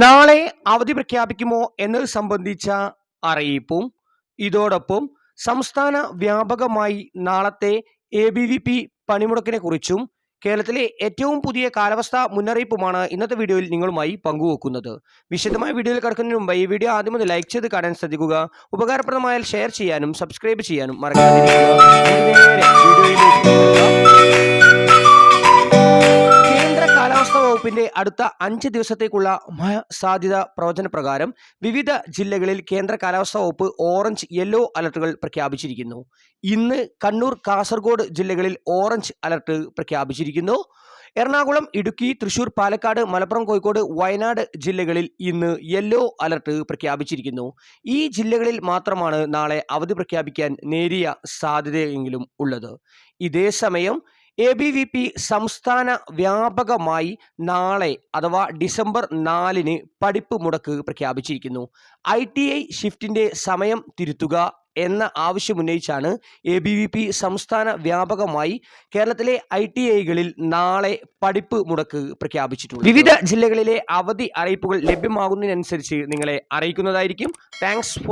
നാളെ അവധി പ്രഖ്യാപിക്കുമോ എന്നത് സംബന്ധിച്ച അറിയിപ്പും ഇതോടൊപ്പം സംസ്ഥാന വ്യാപകമായി നാളത്തെ എ ബി വി പി പണിമുടക്കിനെ കുറിച്ചും കേരളത്തിലെ ഏറ്റവും പുതിയ കാലാവസ്ഥാ മുന്നറിയിപ്പുമാണ് ഇന്നത്തെ വീഡിയോയിൽ നിങ്ങളുമായി പങ്കുവെക്കുന്നത്. വിശദമായ വീഡിയോയിൽ കിടക്കുന്നതിന് മുമ്പ് ഈ വീഡിയോ ആദ്യം ഒന്ന് ലൈക്ക് ചെയ്ത് കാണാൻ ശ്രദ്ധിക്കുക. ഉപകാരപ്രദമായാൽ ഷെയർ ചെയ്യാനും സബ്സ്ക്രൈബ് ചെയ്യാനും മറക്കാതിരിക്കുക. വകുപ്പിന്റെ അടുത്ത അഞ്ച് ദിവസത്തേക്കുള്ള മഴ സാധ്യത പ്രവചന പ്രകാരം വിവിധ ജില്ലകളിൽ കേന്ദ്ര കാലാവസ്ഥാ വകുപ്പ് ഓറഞ്ച് യെല്ലോ അലർട്ടുകൾ പ്രഖ്യാപിച്ചിരിക്കുന്നു. ഇന്ന് കണ്ണൂർ കാസർഗോഡ് ജില്ലകളിൽ ഓറഞ്ച് അലർട്ട് പ്രഖ്യാപിച്ചിരിക്കുന്നു. എറണാകുളം ഇടുക്കി തൃശൂർ പാലക്കാട് മലപ്പുറം കോഴിക്കോട് വയനാട് ജില്ലകളിൽ ഇന്ന് യെല്ലോ അലർട്ട് പ്രഖ്യാപിച്ചിരിക്കുന്നു. ഈ ജില്ലകളിൽ മാത്രമാണ് നാളെ അവധി പ്രഖ്യാപിക്കാൻ നേരിയ സാധ്യതയെങ്കിലും ഉള്ളത്. ഇതേ സമയം എ ബി വി പി സംസ്ഥാന വ്യാപകമായി നാളെ അഥവാ ഡിസംബർ നാലിന് പഠിപ്പ് മുടക്ക് പ്രഖ്യാപിച്ചിരിക്കുന്നു. ഐ ടി ഐ ഷിഫ്റ്റിന്റെ സമയം തിരുത്തുക എന്ന ആവശ്യമുന്നയിച്ചാണ് എ ബി വി പി സംസ്ഥാന വ്യാപകമായി കേരളത്തിലെ ഐ ടി ഐകളിൽ നാളെ പഠിപ്പ് മുടക്ക് പ്രഖ്യാപിച്ചിട്ടുള്ളത്. വിവിധ ജില്ലകളിലെ അവധി അറിയിപ്പുകൾ ലഭ്യമാകുന്നതിനനുസരിച്ച് നിങ്ങളെ അറിയിക്കുന്നതായിരിക്കും. Thanks for